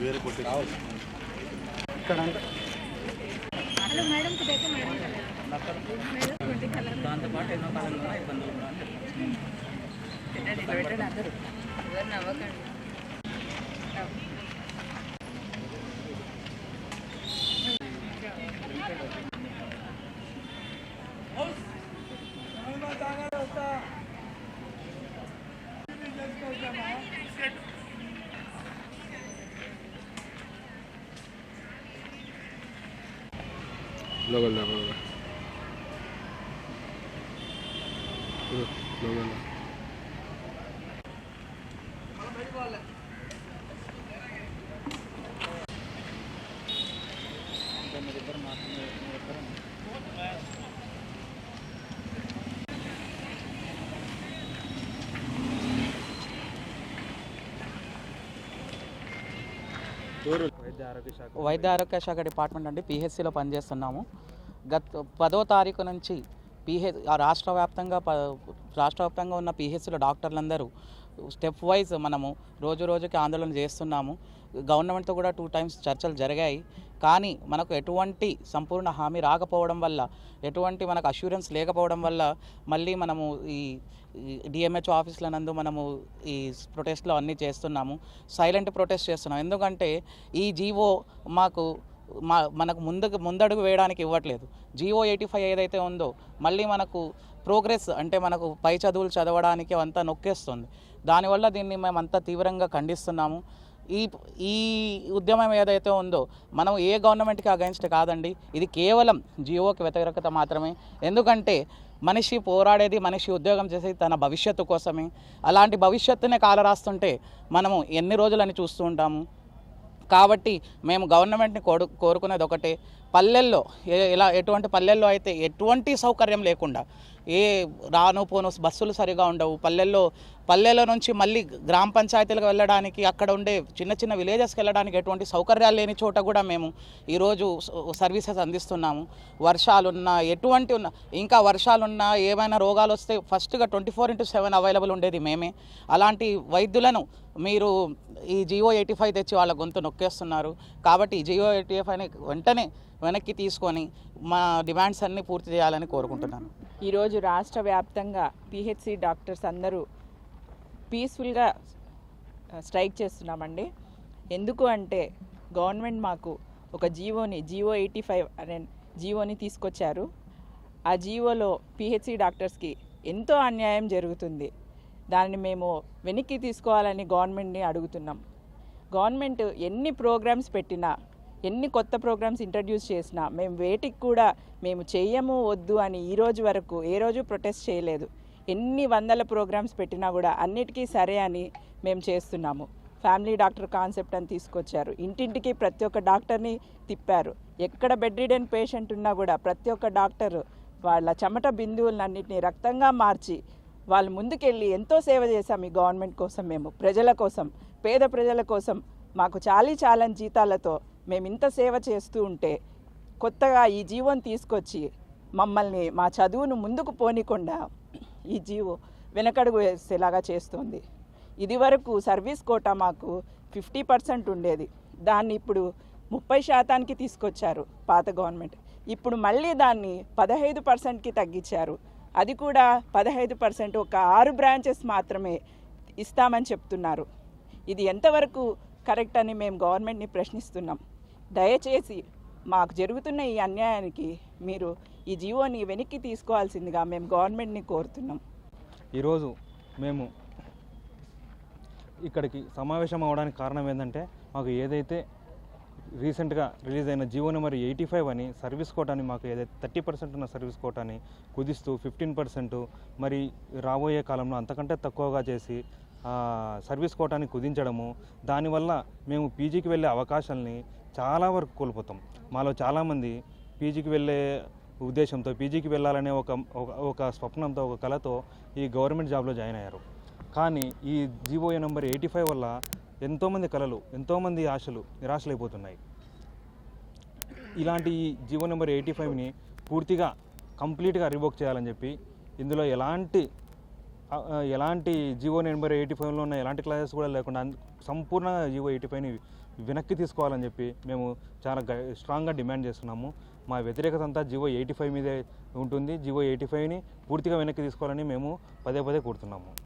వేరే కొట్టి ఇక్కడ అంటే హలో మేడం కుదైతే మేడం మేడం ట్వంటీ కలర్ దాంతోపాటు ఎన్నో కాలంలో ఇబ్బందులు కూడా అందరూ Luego la, luego la. వైద్య ఆరోగ్య శాఖ డిపార్ట్మెంట్ అండి పిహెచ్సిలో పనిచేస్తున్నాము. గత పదో తారీఖు నుంచి పిహెచ్ రాష్ట్ర వ్యాప్తంగా ప రాష్ట్ర వ్యాప్తంగా ఉన్న పిహెచ్సిలో డాక్టర్లందరూ స్టెప్ వైజ్ మనము రోజు రోజుకి ఆందోళన చేస్తున్నాము. గవర్నమెంట్తో కూడా టూ టైమ్స్ చర్చలు జరిగాయి. కానీ మనకు ఎటువంటి సంపూర్ణ హామీ రాకపోవడం వల్ల ఎటువంటి మనకు అష్యూరెన్స్ లేకపోవడం వల్ల మళ్ళీ మనము ఈ డిఎంహెచ్ఓ ఆఫీసుల నందు మనము ఈ ప్రొటెస్ట్లో అన్నీ చేస్తున్నాము. సైలెంట్ ప్రొటెస్ట్ చేస్తున్నాం. ఎందుకంటే ఈ జీవో మాకు మా మనకు ముందుకు ముందడుగు వేయడానికి ఇవ్వట్లేదు. జీవో ఎయిటీ ఫైవ్ ఏదైతే ఉందో మళ్ళీ మనకు ప్రోగ్రెస్ అంటే మనకు పై చదువులు చదవడానికి అంతా నొక్కేస్తుంది. దానివల్ల దీన్ని మేము అంత తీవ్రంగా ఖండిస్తున్నాము. ఈ ఈ ఉద్యమం ఏదైతే ఉందో మనం ఏ గవర్నమెంట్కి అగైన్స్ట్ కాదండి. ఇది కేవలం జియోకి వ్యతిరేకత మాత్రమే. ఎందుకంటే మనిషి పోరాడేది మనిషి ఉద్యోగం చేసేది తన భవిష్యత్తు కోసమే. అలాంటి భవిష్యత్తునే కాలరాస్తుంటే మనము ఎన్ని రోజులని చూస్తూ ఉంటాము. కాబట్టి మేము గవర్నమెంట్ని కోరు కోరుకునేది ఒకటే. పల్లెల్లో ఎలా ఎటువంటి పల్లెల్లో అయితే ఎటువంటి సౌకర్యం లేకుండా ఏ రాను పోను బస్సులు సరిగా ఉండవు. పల్లెల్లో పల్లెల నుంచి మళ్ళీ గ్రామ పంచాయతీలకు వెళ్ళడానికి అక్కడ ఉండే చిన్న చిన్న విలేజెస్కి వెళ్ళడానికి ఎటువంటి సౌకర్యాలు లేని చోట కూడా మేము ఈరోజు సర్వీసెస్ అందిస్తున్నాము. వర్షాలున్నా ఎటువంటి ఉన్న ఇంకా వర్షాలున్నా ఏమైనా రోగాలు వస్తే ఫస్ట్గా twenty four into seven available ఉండేది మేమే. అలాంటి వైద్యులను మీరు ఈ జియో ఎయిటీ ఫైవ్ తెచ్చి వాళ్ళ గొంతు నొక్కేస్తున్నారు. కాబట్టి ఈ జియో ఎయిటీ ఫైవ్ని వెంటనే వెనక్కి తీసుకొని మా డిమాండ్స్ అన్నీ పూర్తి చేయాలని కోరుకుంటున్నాను. ఈరోజు రాష్ట్ర వ్యాప్తంగా పిహెచ్సి డాక్టర్స్ అందరూ పీస్ఫుల్గా స్ట్రైక్ చేస్తున్నామండి. ఎందుకు అంటే గవర్నమెంట్ మాకు ఒక జీవోని జీవో ఎయిటీ ఫైవ్ అనే జీవోని తీసుకొచ్చారు. ఆ జీవోలో పిహెచ్సి డాక్టర్స్కి ఎంతో అన్యాయం జరుగుతుంది. దాన్ని మేము వెనక్కి తీసుకోవాలని గవర్నమెంట్ని అడుగుతున్నాం. గవర్నమెంట్ ఎన్ని ప్రోగ్రామ్స్ పెట్టినా ఎన్ని కొత్త ప్రోగ్రామ్స్ ఇంట్రడ్యూస్ చేసినా మేము వేటికి కూడా మేము చేయము వద్దు అని ఈ రోజు వరకు ఏ రోజు ప్రొటెస్ట్ చేయలేదు. ఎన్ని వందల ప్రోగ్రామ్స్ పెట్టినా కూడా అన్నిటికీ సరే అని మేము చేస్తున్నాము. ఫ్యామిలీ డాక్టర్ కాన్సెప్ట్ అని తీసుకొచ్చారు. ఇంటింటికి ప్రతి ఒక్క డాక్టర్ని తిప్పారు. ఎక్కడ బెడ్ రిడెన్ పేషెంట్ ఉన్నా కూడా ప్రతి ఒక్క డాక్టర్ వాళ్ళ చెమట బిందువులన్నింటినీ రక్తంగా మార్చి వాళ్ళు ముందుకెళ్ళి ఎంతో సేవ చేశాం ఈ గవర్నమెంట్ కోసం మేము ప్రజల కోసం పేద ప్రజల కోసం. మాకు చాలీ చాలని జీతాలతో మేము ఇంత సేవ చేస్తూ ఉంటే కొత్తగా ఈ జీవోని తీసుకొచ్చి మమ్మల్ని మా చదువును ముందుకు పోనీకుండా ఈ జీవో వెనకడుగు వేసేలాగా చేస్తుంది. ఇదివరకు సర్వీస్ కోటా మాకు ఫిఫ్టీ పర్సెంట్ ఉండేది. దాన్ని ఇప్పుడు ముప్పై శాతానికి తీసుకొచ్చారు పాత గవర్నమెంట్ ఇప్పుడు మళ్ళీ దాన్ని పదహైదు పర్సెంట్కి తగ్గించారు. అది కూడా పదహైదు పర్సెంట్ ఒక ఆరు బ్రాంచెస్ మాత్రమే ఇస్తామని చెప్తున్నారు. ఇది ఎంతవరకు కరెక్ట్ అని మేము గవర్నమెంట్ని ప్రశ్నిస్తున్నాం. దయచేసి మాకు జరుగుతున్న ఈ అన్యాయానికి మీరు ఈ జీవోని వెనక్కి తీసుకోవాల్సిందిగా మేము గవర్నమెంట్ని కోరుతున్నాం. ఈరోజు మేము ఇక్కడికి సమావేశం అవడానికి కారణం ఏంటంటే మాకు ఏదైతే రీసెంట్గా రిలీజ్ అయిన జియో నెంబర్ ఎయిటీ ఫైవ్ అని సర్వీస్ కోటాని మాకు ఏదైతే థర్టీ పర్సెంట్ ఉన్న సర్వీస్ కోటాని కుదిస్తూ ఫిఫ్టీన్ పర్సెంట్ మరి రాబోయే కాలంలో అంతకంటే తక్కువగా చేసి సర్వీస్ కోటాని కుదించడము దానివల్ల మేము పీజీకి వెళ్ళే అవకాశాలని చాలా వరకు కోల్పోతాం. మాలో చాలామంది పీజీకి వెళ్ళే ఉద్దేశంతో పీజీకి వెళ్ళాలనే ఒక ఒక- ఒక స్వప్నంతో ఒక కళతో ఈ గవర్నమెంట్ జాబ్లో జాయిన్ అయ్యారు. కానీ ఈ జీవోఏ నెంబర్ ఎయిటీ ఫైవ్ వల్ల ఎంతోమంది కళలు ఎంతోమంది ఆశలు నిరాశలైపోతున్నాయి. ఇలాంటి ఈ జీవో నెంబర్ ఎయిటీ ఫైవ్ని పూర్తిగా కంప్లీట్గా రివోక్ చేయాలని చెప్పి ఇందులో ఎలాంటి ఎలాంటి జీవో నెంబర్ ఎయిటీ ఫైవ్లో ఉన్న ఎలాంటి క్లాసెస్ కూడా లేకుండా సంపూర్ణంగా జీవో ఎయిటీ ఫైవ్ని వెనక్కి తీసుకోవాలని చెప్పి మేము చాలా గ స్ట్రాంగ్గా డిమాండ్ చేస్తున్నాము. మా వ్యతిరేకత అంతా జివో ఎయిటీ ఫైవ్ మీదే ఉంటుంది. జివో ఎయిటీ ఫైవ్ని పూర్తిగా వెనక్కి తీసుకోవాలని మేము పదే పదే కోరుతున్నాము.